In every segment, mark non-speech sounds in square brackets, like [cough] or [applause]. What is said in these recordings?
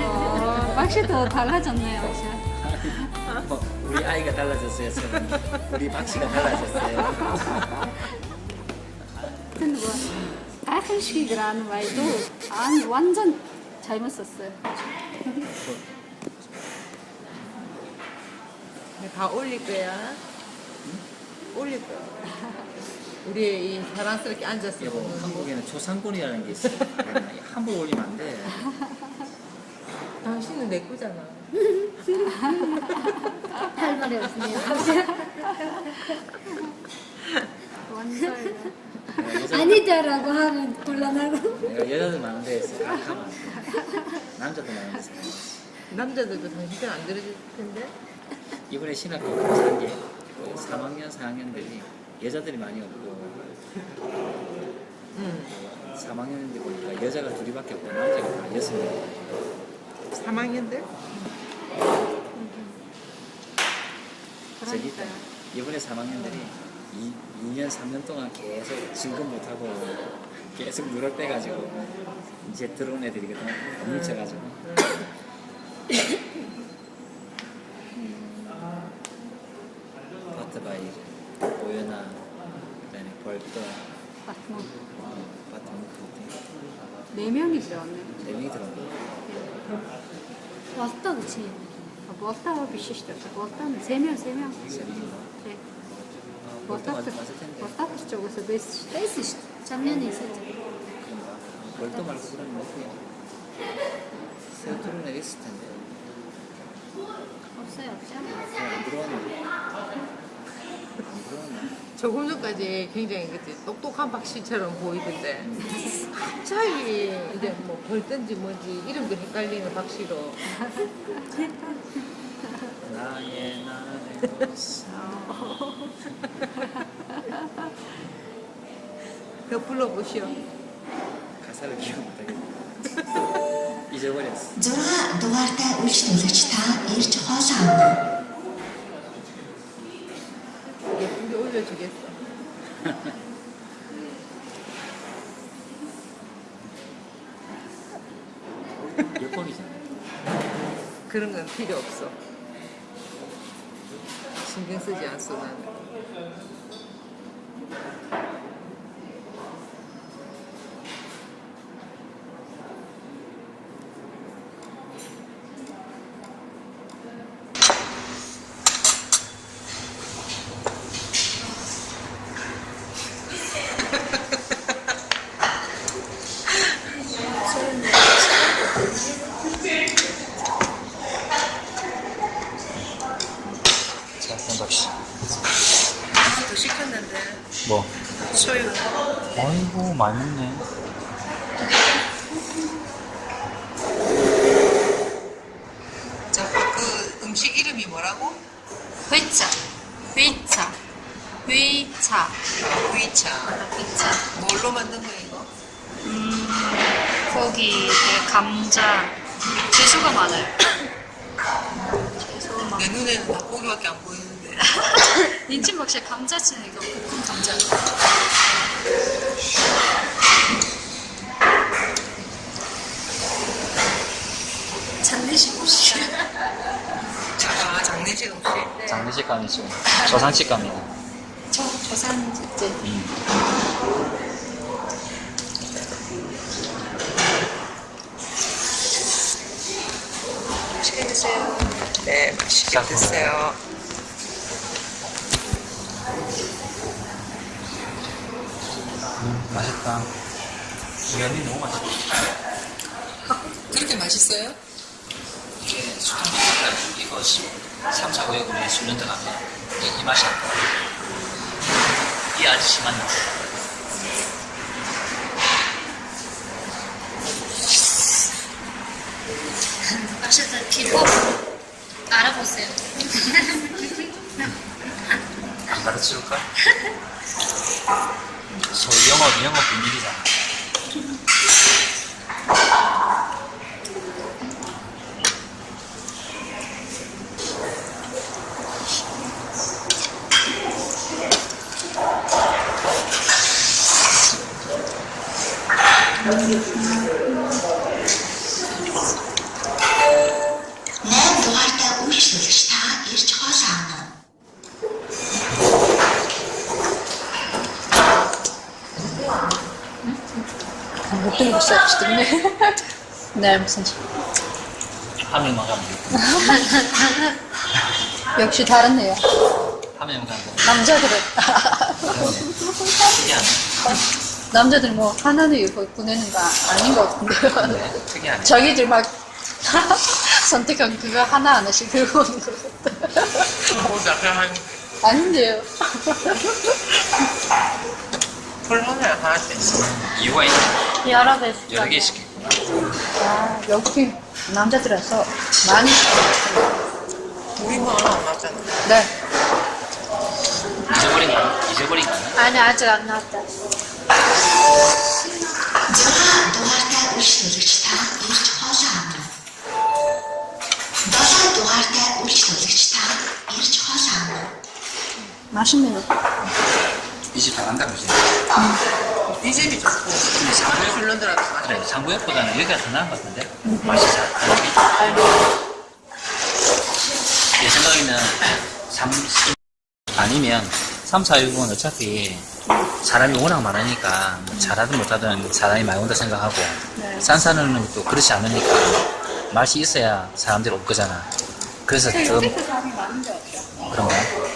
어, 확실히 달라졌네요. 어, 우리 아이가 달라졌어요. 우리 박씨가 달라졌어요. 근데 뭐 가끔씩이라는 말도 아니 완전 잘못 썼어요. 다 올릴 거야. 올릴 거. 우리 이 자랑스럽게 앉았어. 여보, 한국에는 초상권이라는 게 있어. 한번 올리면 안 돼. 당신은 내 거잖아. 할 말이 없네요. 아니다라고 하면 곤란하고. 내가 여자도 많은데 생각하면 남자도 많은데 생각하면. 남자들도 당신 편안 들어줄 텐데. 이번에 신학교 가는 게 3학년, 4학년들이 여자들이 많이 없고 응. 3학년인데 보니까 여자가 둘이밖에 없고 남자가 다 여섯 명. 3학년들? 저기. 이번에 3학년들이 2, 2년, 3년 동안 계속 진급 못하고 계속 누럴 빼가지고 이제 들어온 애들이거든. 못 미쳐가지고. 바트바이, 오연아, 그다음에 벌떠, 바트만 어, 바트무트 네 명이 들어왔네요. 네 명이 들어 온 왔다 그치? 아, 왔다 비시시다. 왔다는 세 명, 세 명. 네. 아, 맞을 텐데. 왔다 쪽에서 베이스 베이스 작년에. 그런가? 벌떠 말고 그런 들어온 애 있을 텐데. 없어요, 없죠? 안 들어왔나? 안 들어왔나? 조금 전까지 굉장히 그치 똑똑한 박씨처럼 보이던데 [laughs] 차이. 이제 뭐 벌든지 뭔지 이름도 헷갈리는 박씨로. 나의 나의 더 불러보시오. 가사를 기억 못하겠네. 잊어버렸어. 누가 누구한테 울지 누르지 다 일주 허상 예쁜게 올려주겠어. [laughs] 그런 건 필요 없어. 신경 쓰지 않소 나는 자, 한박씨. 또 시켰는데 뭐? 소유 아이고, 많이 먹네. 자그 음식 이름이 뭐라고? 회차, 회차, 회차, 구이차 회차. 뭘로 만든 거야 이거? 거기 그 감자, 채소가 많아요. 채소가 많. 내 눈에는 닭고기밖에 안 보이는데 인천 감자치는 이거 볶음 감자. 잔내식 없이. 아 장례식 음식 장례식 아니죠. 저상식 갑니다. 저 저산 이제 맛있게 드세요 네 맛있게 자, 드세요 맛있다. 면이 너무 맛있다. 그렇게 맛있어요? 이게 수분 이거 3, 4, 5에 우리 수년 들어가면 이, 이 맛이 안 나. 이 아저씨 맞나? 맛있다. 비법 알아보세요. 안 가르쳐줄까? [laughs] 저 영어, 영어 비밀이잖아. 네, 지한 명만 가면 돼. 역시 다르네요. 가면 돼. 남자들은 특이하네. 남자들 뭐 하나는 이거 보내는 거 아닌 것 같은데요. 네, 특이하네. 자기들 막 선택한 그거 하나 하나씩 들고 오는 것 같아. 뭐 약간 한 아닌데요. 콜라는 하나씩 이유가 있네. 여러 개 여러 개씩 해. 아, 여기 남자들에서 많이 우리만 뭐 안 맞잖아. 네. 잊어버린 거 잊어버린 거 아니 아직 안 나왔다. 맛있네요. 이 집 잘한다고 이제. 이 집이 좋고. 시간을 줄는더라도 그래 상부역보다는 여기가 더 나은 것 같은데? 맛이 잘내 생각에는 3 아니면 3, 4, 6은 어차피 사람이 워낙 많으니까 뭐 잘하든 못하든 사람이 많이 온다 생각하고 네. 산산은 또 그렇지 않으니까 맛이 있어야 사람들이 올 거잖아. 그래서 좀 그런가요?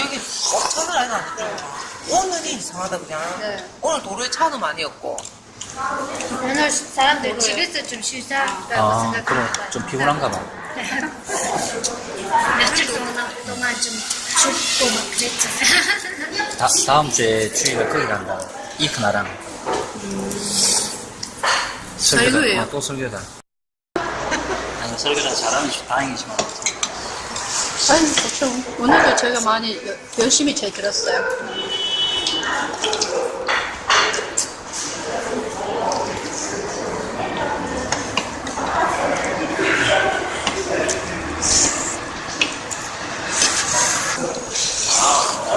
여기 차는 아직 안 됐죠. 오늘이 이상하다 그냥. 네. 오늘 도로에 차도 많이 없고. 오늘 사람들 집에서 좀 쉬자 라고 아, 생각합니다. 그래. 좀 피곤한가 봐. [laughs] 며칠 동안, 동안 좀 춥고 막 그랬잖아. 다, 다음 주에 주희가 거기 간다. 이크나랑. 설교예요? 어, 또 설교다. 아니, 설교는 잘하면 다행이지만. 아니, 보통 오늘도 제가 많이 여- 열심히 잘 들었어요.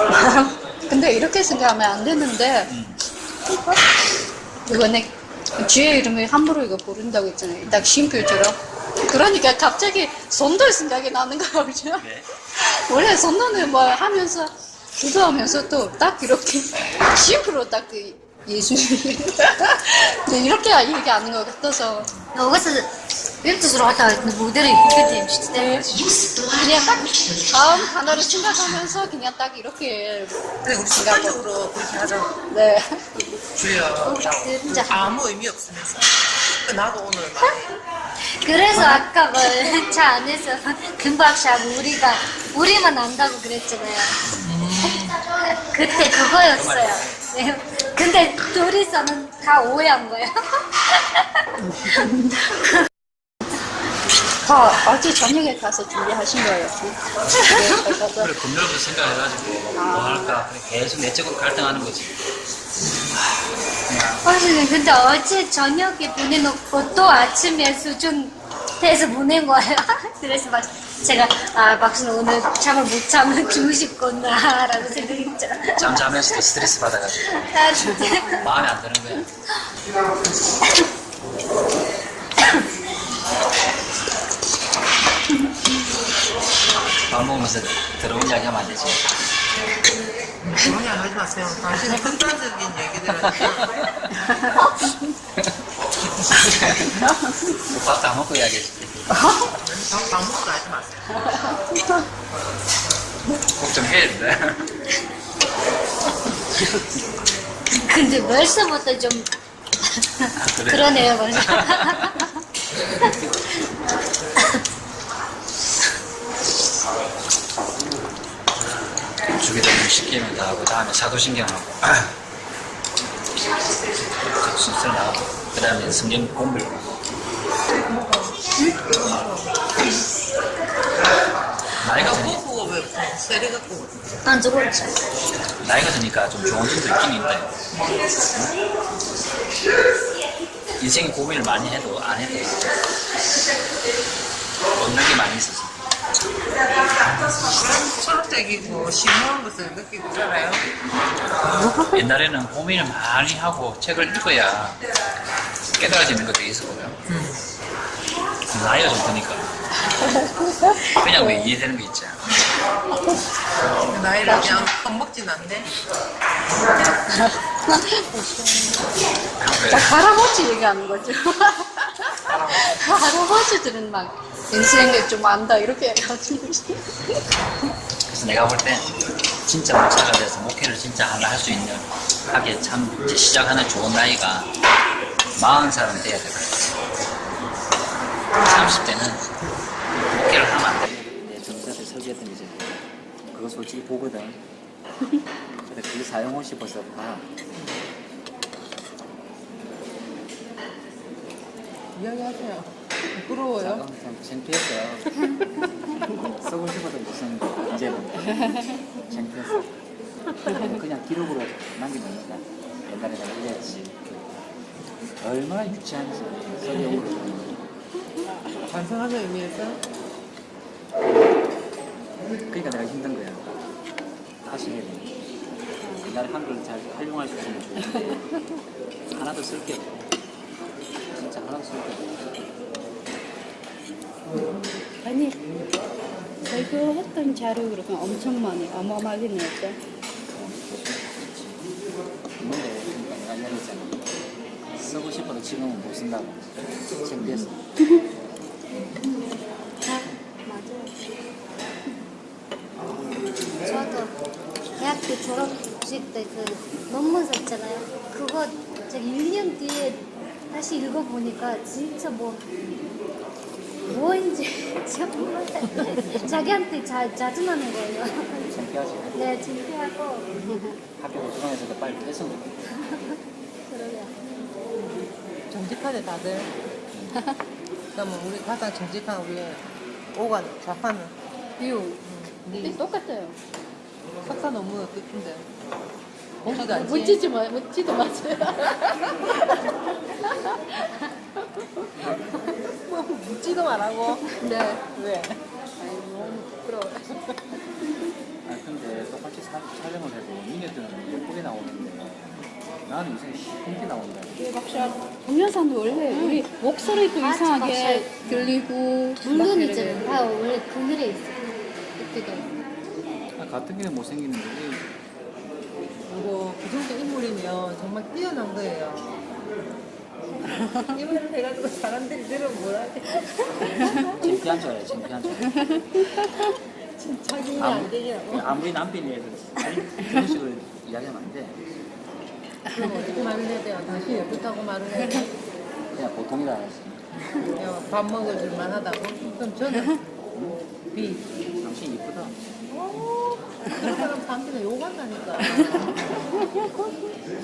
[laughs] 근데 이렇게 생각하면 안 되는데 내 주의 이름을 함부로 이거 부른다고 했잖아요. 딱 쉼표처럼. 그러니까 갑자기 손들 생각이 나는 거야, 그죠? 네. 원래 손도는 뭐 하면서, 기도하면서 또 딱 이렇게 기억으로 딱 그 예수님. [laughs] 네, 이렇게 얘기하는 것 같아서. 네. 그냥 딱 다음 단어를 생각하면서 그냥 딱 이렇게 생각으로 네. 주여. 아무 의미 없으면서. 그 나도 오늘. 그래서 아까 뭐차 안에서 금박샤고 우리가 우리만 안다고 그랬잖아요. 그때 그거였어요. 네. 근데 둘이서는 다 오해한 거예요. [laughs] 다 어제 저녁에 가서 준비하신 거예요 네, 가서 그래, 금요일부터 생각해가지고, 뭐 할까. 그래, 계속 내적으로 갈등하는 거지. 선생님 근데 어제 저녁에 보내놓고 또 아침에 수준 해서 보낸 거예요. [laughs] 그래서 막 제가 아 박수는 오늘 잠을 못 자면 주무시구나라고 생각했죠. 잠 자면서도 스트레스 받아가지고. 아 진짜. 마음에 안 드는 거야. [laughs] 밥 먹으면서 더러운 이야기 하면 안 되지. 그런 이야기 하지 마세요. 당신은 극단적인 얘기들을 밥도 안 먹고 이야기해줄게. 밥 먹고 하지 마세요. 꼭좀 해야 된다. 근데 벌써부터 좀 그래. 그러네요, 벌써. [laughs] 주기적으로 시키면 다 하고, 다음에 사도신경하고. 순서 나오고, 그 다음에 성경 공부를 하고. 나이가 드니, 그거 왜 세리 갖고 안 죽었죠. 나이가 드니까 좀 좋은 점도 있긴 있는데. 인생에 고민을 많이 해도, 안 해도, 얻는 게 많이 있어서. 초록색이고 심오한 것을 느끼고 살아요. 옛날에는 고민을 많이 하고 책을 읽어야 깨달아지는 것들이 있었거든. 나이가 좀 드니까 그냥 왜 이해되는 거 있죠. 나이를 그냥 겁먹진 않네. 자, 할아버지 얘기하는 거죠. 할아버지들은 막 인생에 좀 안다 이렇게 해가지고 그래서 내가 볼 때 진짜 목사가 돼서 목회를 진짜 하나 할 수 있는 하게 참 이제 시작하는 좋은 나이가 40살은 돼야 될 것 같아요. 30대는 목회를 하면 안 돼. 내 전사를 설계했던 이제 그거 솔직히 보거든. 근데 그게 사용 옷이 벌써 봐. 이야기하세요. 부끄러워요. 좀 창피했어요. 쓰고 싶어도 무슨 이제는 창피했어. 그냥 기록으로 남겨놓는다. 옛날에 내가 이랬지. 얼마나 유치한지 설명으로. 반성하는 의미에서 그러니까 내가 힘든 거야. 다시 해야 돼. 옛날에 한글 잘 활용할 수 있으면 좋은데 하나도 쓸 게 없고 진짜 하나도 쓸 게 없고 아니 설교했던 자료 그렇게 엄청 많이 어마어마하게 이야기했잖아. 쓰고 싶어도 지금은 못 쓴다고. 창피했어. 저도 대학교 졸업식 때 그 논문 썼잖아요. 그거 제가 1년 뒤에 다시 읽어보니까 진짜 뭐 뭐인지 [laughs] 정말 자기한테 자, 자증하는 거예요. 창피하지. 네, 창피하고 학교 도서관에서도 빨리 했으면 좋겠다. 그러게요. 정직하네 다들. [laughs] 그러면 우리 가장 정직한 우리 오관 좌파는 이유 네 똑같아요. 석사 논문 끝인데 보지도 않지. 묻지지 마, 묻지도 마세요. [laughs] 뭐 묻지도 말하고. 네. 왜? 아이, 너무 부끄러워. 아 근데 똑같이 사, 촬영을 해도 니네 때는 예쁘게 나오는데 나는 요새 힘게 나온다. 동영상도 원래 우리 목소리도 아, 이상하게 진짜. 들리고 물론이죠. 다 원래 그늘에 있어요. 이때도. 아, 같은 게 못생기는데 그리고 그 정도 인물이면 정말 뛰어난 거예요. [laughs] 이말을 해가지고 사람들이 들으면 뭐라 해. 창피한 줄 알아요. 창피한 줄. 자기는 안 되냐고. 아무리 남편이라도 그런 식으로 이야기하면 안 돼. 그럼 어떻게 말을 해야 돼요? 당신이 예쁘다고 말을 해야 돼? 그냥 보통이라 알았어. 밥 먹을 줄만 하다고? 그럼 저는 비. 당신 이쁘다. 그런 사람 사람들은 욕한다니까.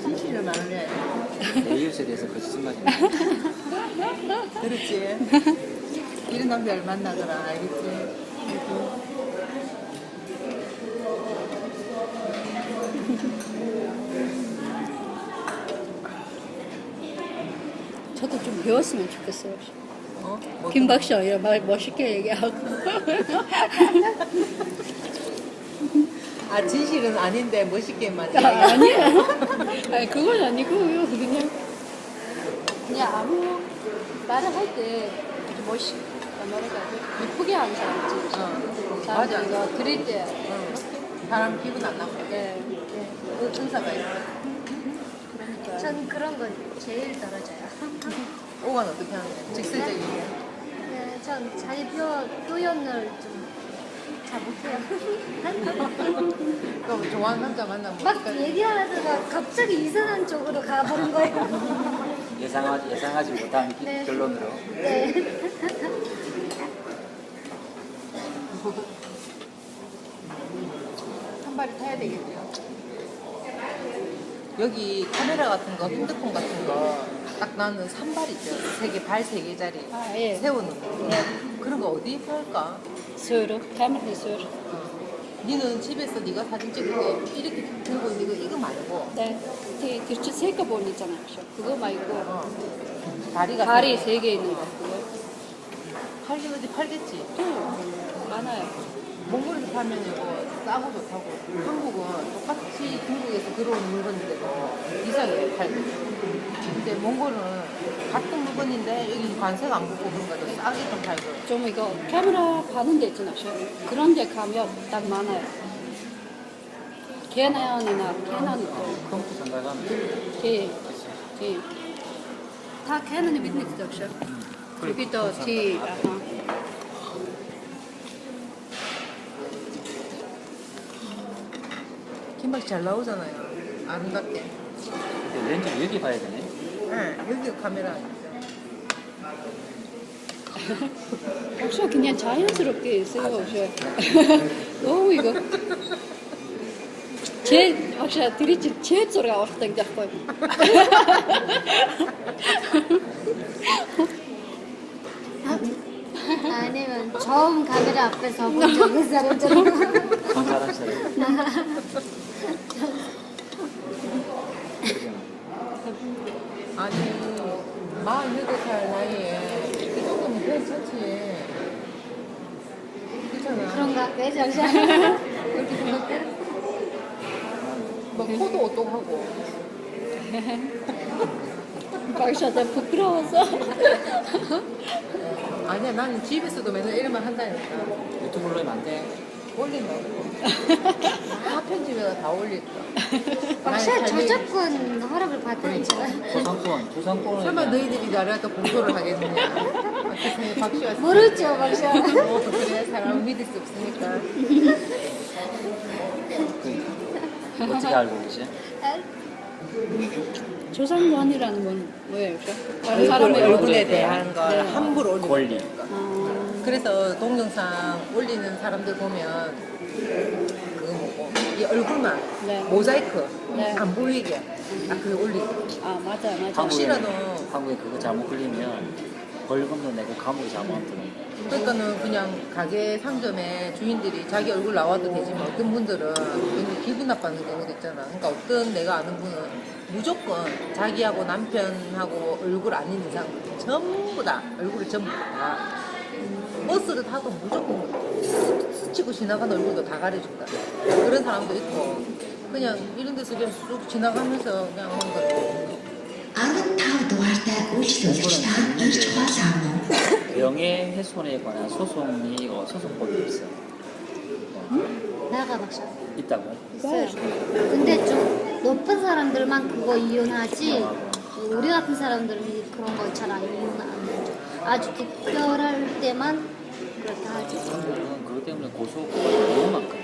진실을 말을 해야 돼. 내 이웃에 대해서 거짓말이 그렇지. 이런 남자를 만나거라, 알겠지? 저도 좀 배웠으면 좋겠어요. 어? 뭐 김박씨 아니라 말 멋있게 얘기하고. [laughs] 아, 진실은 아닌데 멋있게만. 아, 아니에요. 아니 그건 아니고요. 그냥 그냥 아무 말을 할 때 멋있, 뭐랄까, 이쁘게 하는 사람 있지. 어. 사람들 맞아. 이거 드릴 때. 어. 사람 기분 안 나쁘게. 네. 그 은사가 있어. 그러니까. 전 그런 건 제일 떨어져요. [laughs] 오간 어떻게 하는데? 직설적이게. 네, 전 자기 표, 표현을 좀 잘 못해요. [laughs] 그럼 좋아하는 남자 만나면 막 어떡하지? 얘기하다가 갑자기 이상한 쪽으로 가버린 거예요. [laughs] 예상하지, 예상하지 못한 네. 결론으로. 네. [laughs] 한 발이 타야 되겠죠. 여기 카메라 같은 거, 핸드폰 같은 거, 딱 나는 산발 있죠. 세 개, 발 세 개짜리. 아 예. 세우는 거. 그런 거 어디 팔까? 서로 카메라 서로. 니는 집에서 네가 사진 찍을 때 이렇게 들고 있는 거 이거 말고 네. 되게 뒤쪽 세개 본 있잖아요. 그거 말고 어. 다리가 다리 세개 있는 거. 그거 팔긴 어디 팔겠지. 또 많아요. 몽골에서 사면 이거 싸고 좋다고. 한국은 똑같이 중국에서 들어온 물건인데도 이상하게 팔고. 근데 몽골은 같은 물건인데 여기 관세가 안 붙고 그런 거도 싸게 좀 팔고. 좀 이거 카메라 파는 데 있잖아. 그런 데 가면 딱 많아요. 캐논이 또 컴퓨터 생각하면 티, 티. 다 캐논이 밑에 있어, 혹시? 여기 또 티, 김밥이 잘 나오잖아요. 아름답게. 렌즈를 여기 봐야 되네. 네, 여기 카메라. 혹시 그냥 자연스럽게 있어요, 혹시? [laughs] 너무 이거. 제, 혹시 드리지, 제 소리가 왔던 자꾸. 아니면 처음 카메라 앞에서 본적 있는 사람처럼. 그 사람처럼. 아니, 48살 나이에 이 정도면 괜찮지. 그렇잖아. 그런가? 왜 잠시만. 그렇게 생각해? 뭐 코도 오똑하고. 박샤다 [laughs] 부끄러워서. [laughs] 아니야, 나는 집에서도 맨날 이런말 한다니까. 유튜브로 하면 안 돼. 올린다고. [laughs] 다 편집해가 다 올릴까. 박샤 저작권 허락을 받아야죠. 부상권, 부상권을 설마 너희들이 나를 갖다 공소를 하겠느냐. 박씨가 모르죠, 박샤. 뭐 그래 사람을 믿을 수 없으니까. 그, 어떻게 알고 계시? 조상관이라는 건 뭐예요, 혹시? 다른 사람의 얼굴에 대한 걸 네. 함부로 올리는 권리. 아, 그래서 동영상 올리는 사람들 보면 이 얼굴만 네. 모자이크 네. 안 보이게 딱 그거 올리고 아, 맞아, 맞아. 한국에, 혹시라도 한국에 그거 잘못 걸리면 벌금도 내고 감옥에 잡아들어. 그러니까는 그냥 가게 상점에 주인들이 자기 얼굴 나와도 되지만 어떤 분들은 괜히 기분 나빠하는 경우도 있잖아. 그러니까 어떤 내가 아는 분은 무조건 자기하고 남편하고 얼굴 아닌 이상 전부 다 얼굴을 전부 다 버스를 타도 무조건 스치고 지나가는 얼굴도 다 가려준다. 그런 사람도 있고 그냥 이런 데서 그냥 쑥 지나가면서 그냥 하는 거예요. 15 дугаартай үйлчлүүлэгч та ирж хуваалаа. 명예훼손에 관한 소송이 어, 소송법이 있어. 나가 박샤. 있다고? 있어요. 근데 좀 높은 사람들만 그거 이용하지 우리 같은 사람들은 그런 거 잘 안 이용 안 하죠. 아주 특별할 때만 그렇게 하지. 때문에 고소가 너무 많거든.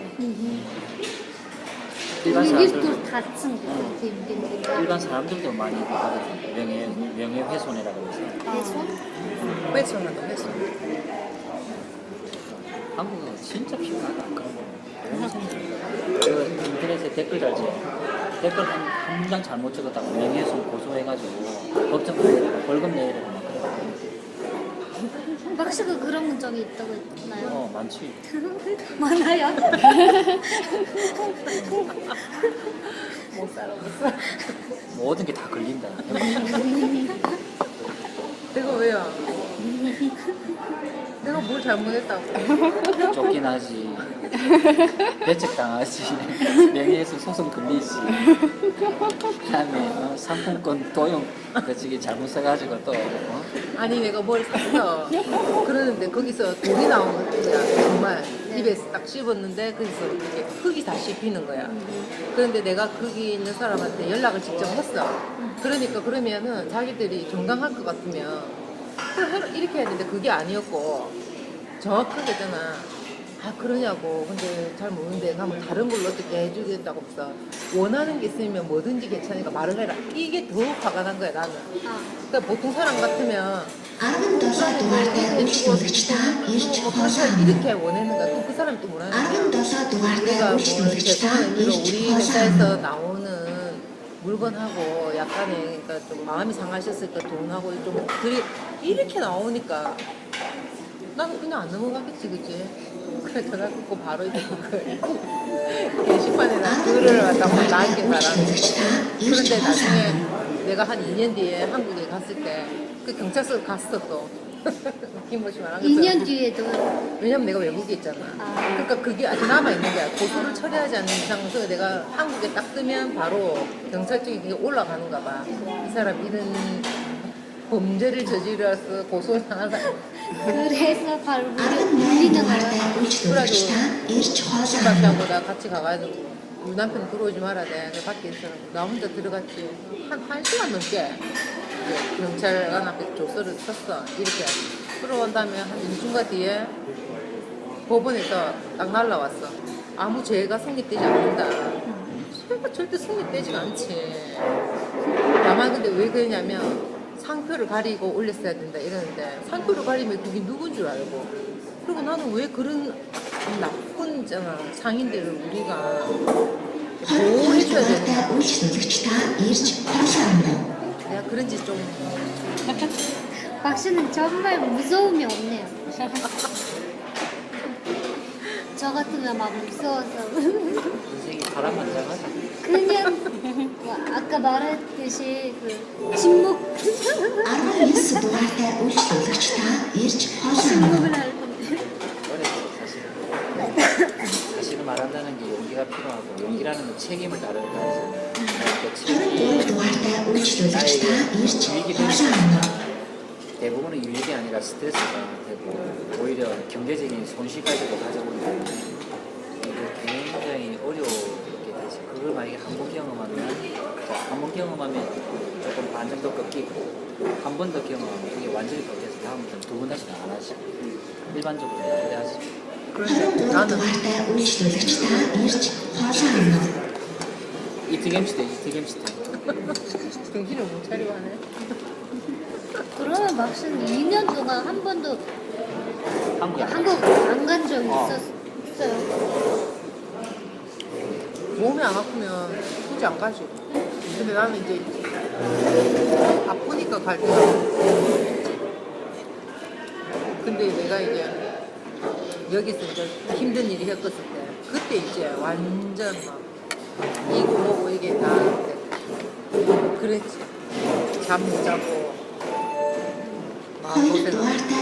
일반 사람들, 같은 일반 사람들도 많이 하거든. 명예 명예 훼손이라고 해서. 해서 훼손한다 훼손. 한국은 진짜 피곤하다 그런 거. 너무 생각해. 그 인터넷에 댓글 달지. 댓글 한, 한장 잘못 찍었다고 명예훼손 고소해가지고 법정 가야 되고 벌금 내야 되고 막 그래. 박씨가 그런 적이 있다고 했나요? 어 많지. [laughs] 많아요? 못 살아 못 살아. 모든 게 다 걸린다. 내가 왜요? 내가 뭘 잘못했다고? 쫓긴 하지. 배책 당하지. [laughs] 명예훼손 소송 걸리지. 그다음에 어, 상품권 도용 그치기 잘못 써가지고 또 어? 아니 내가 뭘 샀어 그러는데 거기서 돌이 나오는 거야 정말 입에 딱 씹었는데 거기서 이렇게 흙이 다 씹히는 거야 그런데 내가 거기 있는 사람한테 연락을 직접 했어 그러니까 그러면은 자기들이 정당할 것 같으면 해라- 이렇게 되는데 그게 아니었고 정확하게 있잖아 아 그러냐고 근데 잘 모르는데 가면 다른 걸로 어떻게 해주겠다고 없어 원하는 게 있으면 뭐든지 괜찮으니까 말을 해라 이게 더 화가 난 거야 나는 아, 그러니까 보통 사람 같으면 17 дугаартай үйлчлүүлэгч та ирж 뭐 хуваалаа. 그렇게 이렇게 원했는가 또 그 사람이 또 뭐라 하는 17 дугаартай 우리가 뭐 үйлчлүүлэгч та 죄송한 의미로 ирж 우리 хуваалаа. 회사에서 나오는 물건하고 약간의 그러니까 좀 마음이 상하셨으니까 돈하고 좀 들이 이렇게 나오니까 나는 그냥 안 넘어가겠지 그치? 그래 전화 끊고 바로 이제 그 게시판에 글을 갖다가 나한테 달았는데 그런데 나중에 내가 한 2년 뒤에 한국에 갔을 때 그 경찰서 갔어 또. 김모씨 말한 것처럼 2년 뒤에도? 왜냐면 내가 외국에 있잖아. 아. 그러니까 그게 아직 남아있는 거야. 고소를 처리하지 않는 이상서 내가 한국에 딱 뜨면 바로 경찰 쪽에 그게 올라가는가 봐이 사람 이런 범죄를 저질러서 고소를 당한 사람. 그래서 바로 물리는 거예요. 그래도 같다보다 같이 가가지고 우리 남편 들어오지 말아야 돼. 그 밖에 있으라고. 나 혼자 들어갔지. 한, 한 시간 넘게 경찰관 앞에 조서를 쳤어. 이렇게. 들어온 다음에 한 2주가 뒤에 법원에서 딱 날라왔어. 아무 죄가 성립되지 않는다. 죄가 절대 성립되지 않지. 다만 근데 왜 그러냐면 상표를 가리고 올렸어야 된다 이러는데 상표를 가리면 그게 누군 줄 알고. 그리고 나는 왜 그런 나쁜 상인들을 우리가 보호해줘야 되는가 내가 그런지 좀 박 [laughs] 씨는 정말 무서움이 없네요. [laughs] 저 같으면 막 무서워서. 바람 만장하다 그냥 뭐 아까 말했듯이 그 19 дугаартай үйлчлүүлэгч та ирж хоолоо унав. 침묵을 할 건데 어렵죠 사실은. 사실은 말한다는 게 용기가 필요하고 용기라는 건 책임을 다루는 거잖아요. 그 책임이 24 дугаартай үйлчлүүлэгч та ирж 유익이 хоолоо 되는 унав. 대부분은 유익이 아니라 스트레스가 되고 오히려 경제적인 손실까지도 가져오기 때문에 이게 굉장히 어려우게 되지. 그걸 만약에 한 번 경험하면 한 번 경험하면 조금 반 정도 꺾이고 한 번 더 경험하면 그게 완전히 바뀌어서 다음부터 두 번 다시는 안 하시고 일반적으로 하시고. 나는 이특 MC도 이특 MC도 정신을 못 차리고 하네. [laughs] 그러면 막상 2년 동안 한 번도 한국 한국 안 간 적이 어. 있었어요? 몸이 안 아프면 굳이 안 가지. 근데 나는 이제 아프니까 갈 때가 근데 내가 이제 여기서 이제 힘든 일이 겪었을 때 그때 이제 완전 막 이거 뭐고 이게 다 그랬지. 잠 자고. 막 고생하고